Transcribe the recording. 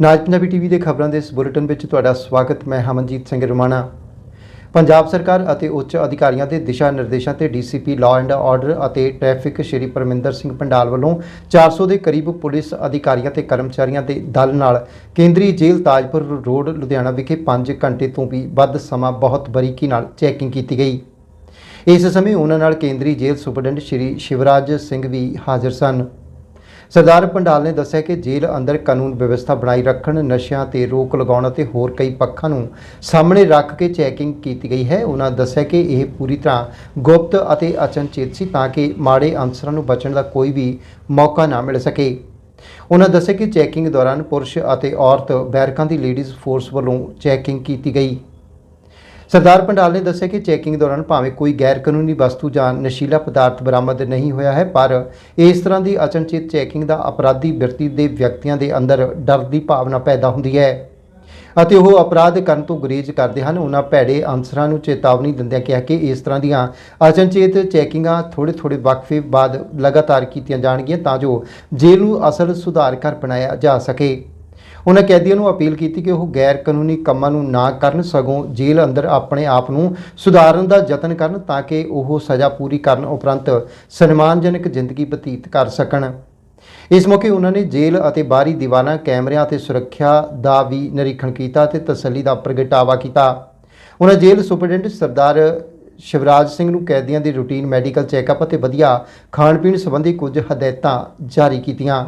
ਨਾਜ Punjabi TV ਦੇ ਖਬਰਾਂ ਦੇ ਇਸ ਬੁਲੇਟਿਨ ਵਿੱਚ ਤੁਹਾਡਾ ਸਵਾਗਤ। ਮੈਂ ਹਮਨਜੀਤ ਸਿੰਘ ਰਮਾਣਾ। ਪੰਜਾਬ ਸਰਕਾਰ ਅਤੇ ਉੱਚ ਅਧਿਕਾਰੀਆਂ ਦੇ ਦਿਸ਼ਾ ਨਿਰਦੇਸ਼ਾਂ ਤੇ ਡੀਸੀਪੀ ਲਾਅ ਐਂਡ ਆਰਡਰ ਅਤੇ ਟ੍ਰੈਫਿਕ ਸ਼੍ਰੀ ਪਰਮਿੰਦਰ ਸਿੰਘ ਪੰਡਾਲ ਵੱਲੋਂ 400 ਦੇ ਕਰੀਬ ਪੁਲਿਸ ਅਧਿਕਾਰੀਆਂ ਤੇ ਕਰਮਚਾਰੀਆਂ ਦੇ ਦਲ ਨਾਲ ਕੇਂਦਰੀ ਜੇਲ੍ਹ ਤਾਜਪੁਰ ਰੋਡ, ਲੁਧਿਆਣਾ ਵਿਖੇ 5 ਘੰਟੇ ਤੋਂ ਵੀ ਵੱਧ ਸਮਾਂ ਬਹੁਤ ਬਰੀਕੀ ਨਾਲ ਚੈਕਿੰਗ ਕੀਤੀ ਗਈ। ਇਸ ਸਮੇਂ ਉਹਨਾਂ ਨਾਲ ਕੇਂਦਰੀ ਜੇਲ੍ਹ ਸੁਪਰਡੈਂਟ ਸ਼੍ਰੀ ਸ਼ਿਵਰਾਜ ਸਿੰਘ ਵੀ ਹਾਜ਼ਰ ਸਨ। ਸਰਦਾਰ ਪੰਡਾਲ ਨੇ ਦੱਸਿਆ ਕਿ ਜੇਲ੍ਹ ਅੰਦਰ ਕਾਨੂੰਨ ਵਿਵਸਥਾ ਬਣਾਈ ਰੱਖਣ, ਨਸ਼ਿਆਂ ਤੇ ਰੋਕ ਲਗਾਉਣ ਅਤੇ ਹੋਰ ਕਈ ਪੱਖਾਂ ਨੂੰ ਸਾਹਮਣੇ ਰੱਖ ਕੇ ਚੈਕਿੰਗ ਕੀਤੀ ਗਈ ਹੈ। ਉਹਨਾਂ ਦੱਸਿਆ ਕਿ ਇਹ ਪੂਰੀ ਤਰ੍ਹਾਂ ਗੁਪਤ ਅਤੇ ਅਚਨਚੇਤ ਸੀ ਤਾਂ ਕਿ ਮਾੜੇ ਅਨਸਰਾਂ ਨੂੰ ਬਚਣ ਦਾ ਕੋਈ ਵੀ ਮੌਕਾ ਨਾ ਮਿਲ ਸਕੇ। ਉਹਨਾਂ ਦੱਸਿਆ ਕਿ ਚੈਕਿੰਗ ਦੌਰਾਨ ਪੁਰਸ਼ ਅਤੇ ਔਰਤ, ਬੈਰਕਾਂ ਦੀ ਲੇਡੀਜ਼ ਫੋਰਸ ਵੱਲੋਂ ਚੈਕਿੰਗ ਕੀਤੀ ਗਈ। ਸਰਦਾਰ ਪੰਡਾਲ ਨੇ ਦੱਸਿਆ ਕਿ ਚੈਕਿੰਗ ਦੌਰਾਨ ਭਾਵੇਂ ਕੋਈ ਗੈਰ ਕਾਨੂੰਨੀ ਵਸਤੂ ਜਾਂ ਨਸ਼ੀਲਾ ਪਦਾਰਥ ਬਰਾਮਦ ਨਹੀਂ ਹੋਇਆ ਹੈ, ਪਰ ਇਸ ਤਰ੍ਹਾਂ ਦੀ ਅਚਨਚੇਤ ਚੈਕਿੰਗ ਦਾ ਅਪਰਾਧੀ ਵਿਅਕਤੀ ਦੇ ਵਿਅਕਤੀਆਂ ਦੇ ਅੰਦਰ ਡਰ ਦੀ ਭਾਵਨਾ ਪੈਦਾ ਹੁੰਦੀ ਹੈ ਅਤੇ ਉਹ ਅਪਰਾਧ ਕਰਨ ਤੋਂ ਗੁਰੇਜ਼ ਕਰਦੇ ਹਨ। ਉਹਨਾਂ ਭੈੜੇ ਅਨਸਰਾਂ ਨੂੰ ਚੇਤਾਵਨੀ ਦਿੰਦਿਆਂ ਕਿਹਾ ਕਿ ਇਸ ਤਰ੍ਹਾਂ ਦੀਆਂ ਅਚਨਚੇਤ ਚੈਕਿੰਗਾਂ ਥੋੜੇ ਥੋੜੇ ਵਕਫੇ ਬਾਅਦ ਲਗਾਤਾਰ ਕੀਤੀਆਂ ਜਾਣਗੀਆਂ ਤਾਂ ਜੋ ਜੇਲ੍ਹ ਨੂੰ ਅਸਲ ਸੁਧਾਰ ਘਰ ਬਣਾਇਆ ਜਾ ਸਕੇ। ਉਹਨਾਂ ਕੈਦੀਆਂ ਨੂੰ ਅਪੀਲ ਕੀਤੀ ਕਿ ਉਹ ਗੈਰ ਕਾਨੂੰਨੀ ਕੰਮਾਂ ਨੂੰ ਨਾ ਕਰਨ, ਸਗੋਂ ਜੇਲ੍ਹ ਅੰਦਰ ਆਪਣੇ ਆਪ ਨੂੰ ਸੁਧਾਰਨ ਦਾ ਯਤਨ ਕਰਨ ਤਾਂ ਕਿ ਉਹ ਸਜ਼ਾ ਪੂਰੀ ਕਰਨ ਉਪਰੰਤ ਸਨਮਾਨਜਨਕ ਜ਼ਿੰਦਗੀ ਬਤੀਤ ਕਰ ਸਕਣ। ਇਸ ਮੌਕੇ ਉਹਨਾਂ ਨੇ ਜੇਲ੍ਹ ਅਤੇ ਬਾਹਰੀ ਦੀਵਾਨਾਂ, ਕੈਮਰਿਆਂ ਅਤੇ ਸੁਰੱਖਿਆ ਦਾ ਵੀ ਨਿਰੀਖਣ ਕੀਤਾ ਤੇ ਤਸੱਲੀ ਦਾ ਪ੍ਰਗਟਾਵਾ ਕੀਤਾ। ਉਹਨਾਂ ਜੇਲ੍ਹ ਸੁਪਰਡੈਂਟ ਸਰਦਾਰ ਸ਼ਿਵਰਾਜ ਸਿੰਘ ਨੂੰ ਕੈਦੀਆਂ ਦੀ ਰੂਟੀਨ, ਮੈਡੀਕਲ ਚੈੱਕਅਪ ਅਤੇ ਵਧੀਆ ਖਾਣ ਪੀਣ ਸੰਬੰਧੀ ਕੁਝ ਹਦਾਇਤਾਂ ਜਾਰੀ ਕੀਤੀਆਂ।